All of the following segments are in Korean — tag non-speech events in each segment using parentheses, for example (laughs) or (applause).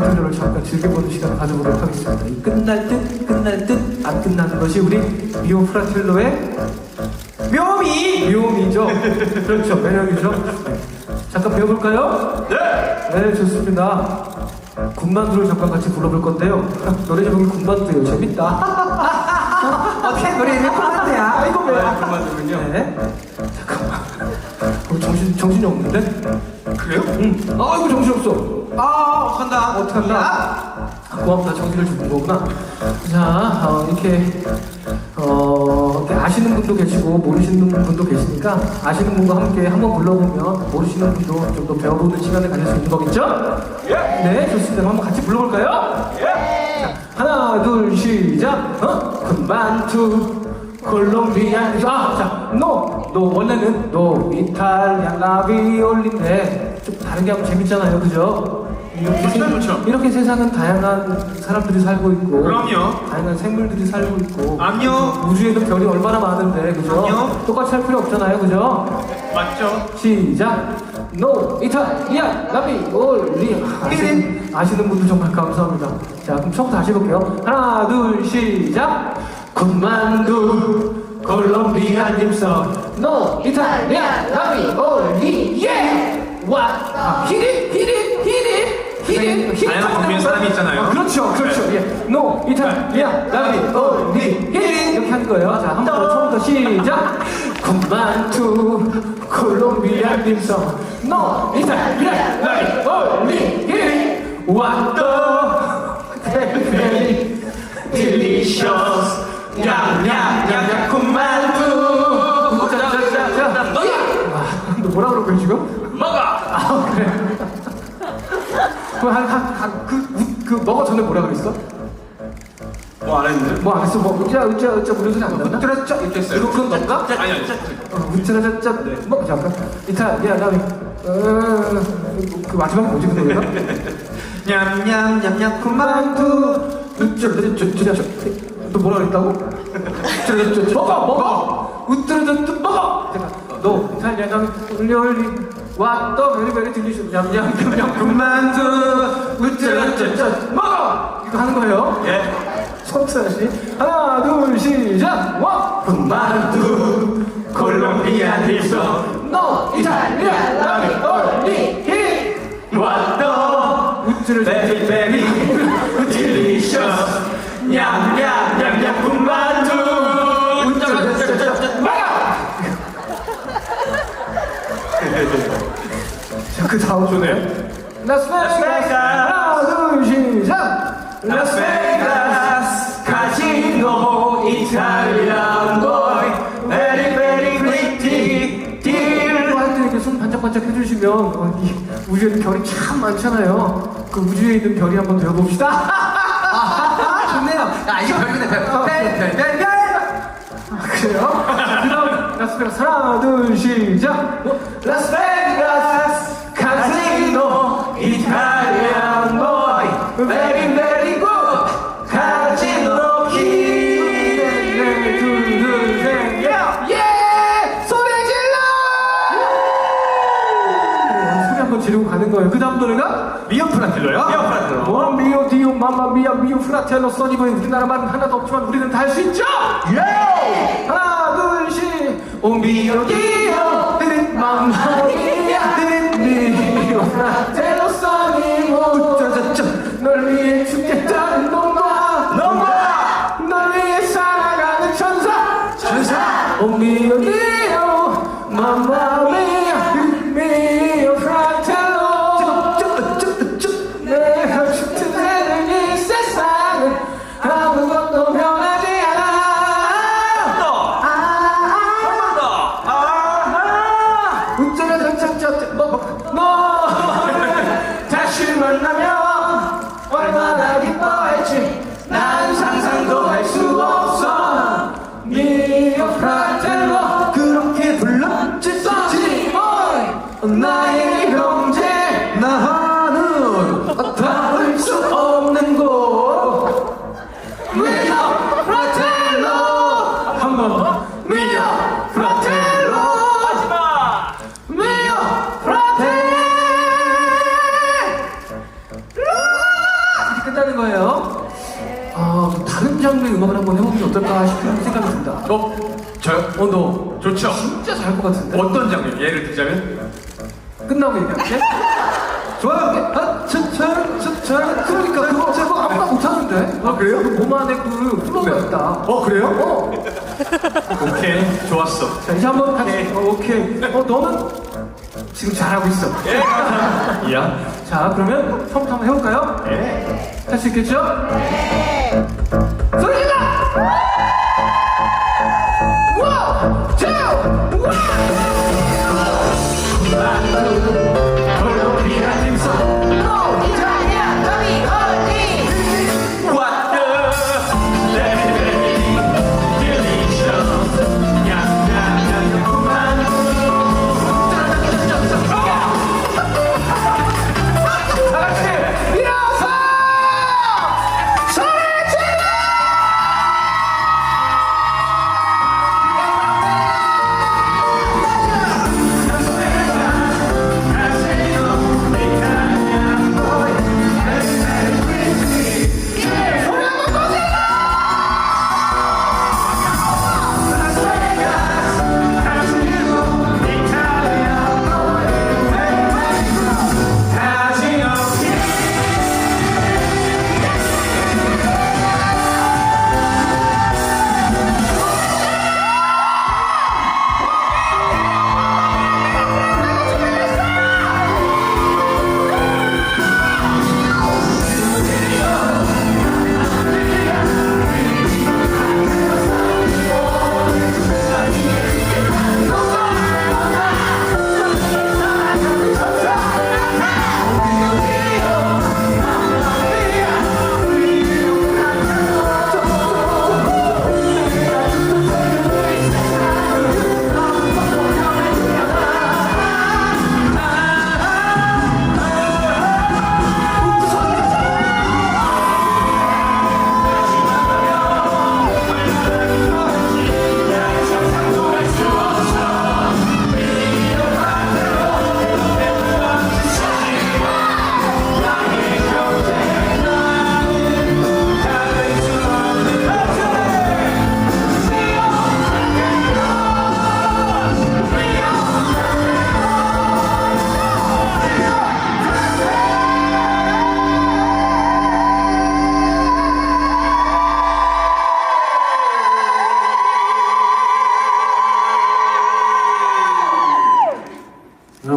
프라텔로를 잠깐 즐겨보는 시간을 가져보도록 하겠습니다. 이 끝날 듯 끝날 듯 안 끝나는 것이 우리 미오 프라텔로의 묘미! 묘미죠. 그렇죠. 매력이죠. 네. 잠깐 배워볼까요? 네! 네, 좋습니다. 군만두를 잠깐 같이 불러볼 건데요. 노래 제목이 군만두예요. 재밌다. (laughs) 어떻게 노래 이름이 콘서트야? 아이고, 왜? 아, 군만두군요. 네. 잠깐만. 어, 정신, 정신이 없는데? 그래요? 응. 아이고, 정신 없어. 아, 어떡한다. 어떡한다? 아, 고맙다 정신을 주는 거구나 자 어, 이렇게 어, 이렇게 아시는 분도 계시고 모르시는 분도 계시니까 아시는 분과 함께 한번 불러보면 모르시는 분도 좀 더 배워보는 시간을 가질 수 있는 거겠죠? 네 좋습니다 그럼 한번 같이 불러볼까요? 자, 하나 둘 시작 어? 금반투 콜롬비아 아자노 너 원래는 노 이탈리아 라비올리인데 좀 다르게 하면 재밌잖아요 그죠? 이렇게, 그렇죠, 세- 그렇죠. 이렇게 세상은 다양한 사람들이 살고 있고 그럼요. 다양한 생물들이 살고 있고 암요. 우주에도 별이 얼마나 많은데 그죠? 암요. 똑같이 할 필요 없잖아요 그죠? 맞죠? 시작 노 이탈리아 라비 올리 아시는, 아시는 분들 정말 감사합니다 자 그럼 처음부터 다시 해볼게요 하나 둘 시작 군만두 콜롬비아 딤섬 노 이탈리아 라비 올리 예! 와 아, 히릿 히릿 히릿 히릿 다양한 국민 사람이 있잖아요. 아, 그렇죠 그렇죠. 예. 노 이탈리아 라비올리. 히릿 이렇게 하는 거예요. 자 한 번 더 처음부터 시작. 군만두 콜롬비아 딤섬 노 이탈리아 라비올리 히릿 왔다. 베리 딜리셔 그럼 한한그 그 먹어 전에 뭐라 그랬어? 뭐 안 했는데? 뭐 안 했어 뭐 으짜 으짜 으짜 무슨 소리 안 났나? 으뜨라짜 이렇게 했어요. 이거 그건 너가? 아니 아니 어, 으짜라짜짜 뭐 잠깐 이탈리아 라비 어그 마지막에 뭐지 근데 얘가? 냠냠 냠냠 만두 으짜라짜짜 너 뭐라 그랬다고? 으짜라짜짜 먹어 먹어 으짜라짜짜 먹어 잠깐 너 이탈리아 라비 올리 올리 왔더 베리베리 딜리셔 냠냠 냠냠 군만두 으짜라짜짜 먹어! 이거 하는 거예요? 예. 다시. 하나 둘 시작! 원 군만두 콜롬비아 딜섬 노 이탈리아 라비올리 히! 왔다 우쭈를 베리 베리 딜리셔스 냠냠냠냠 군만두. 막아 자 (laughs) 그 다음 좋네요. 라스베이거스 하나 둘 시작. 라스베이거스 카지노 이탈리안 보이 베리 베리 프리티 딜 할때 이렇게 손 반짝반짝 해주시면 어, 이 우주에는 별이 참 많잖아요. 그 우주에 있는 별이 한번 되어봅시다. 아, 좋네요. 야, 이거 별이네, 별. 별, 별, 별, 별. 아, 그래요? 그 다음 라스베가스 하나 둘 시작. 어, 라스베가스 카지노 이탈리안 보이 베리 베리 굿 카지노 키둘둘셋 예! 소리 질러! 네, 소리 한번 지르고 가는 거예요 그 다음 노래가 미어 프라텔로요? 미어 프라텔로. 원 미오 디오 마마 미아 미오 프라텔로 써니보인 우리나라 말은 하나도 없지만 우리는 다 할 수 있죠? 예! 하나 둘셋오 미오 디오 마마 천사 오미 음악을 한번 해보면 어떨까 싶은 생각이 듭니다. 어? 저요? 어, 너 좋죠. 진짜 잘할 것 같은데? 어떤 장면? 예를 들자면? 끝나고 얘기할게. 좋아요. 아, 저, 저, 그러니까 그거, 그거 아무나 못하는데. 아, 그래요? 그몸 안에 그 플로우가 네. 있다. 어, 그래요? 어. 오케이. 좋았어. 자, 이제 한번 같이. 어, 오케이. 어, 너는 지금 잘하고 있어. 예. 이야. 자, 그러면 처음부터 한번 해볼까요? 예. 할 수 있겠죠? 네.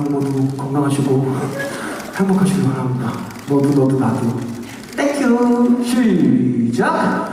여러분 모두 건강하시고 행복하시길 바랍니다. 너도 너도 나도. 땡큐. 시작.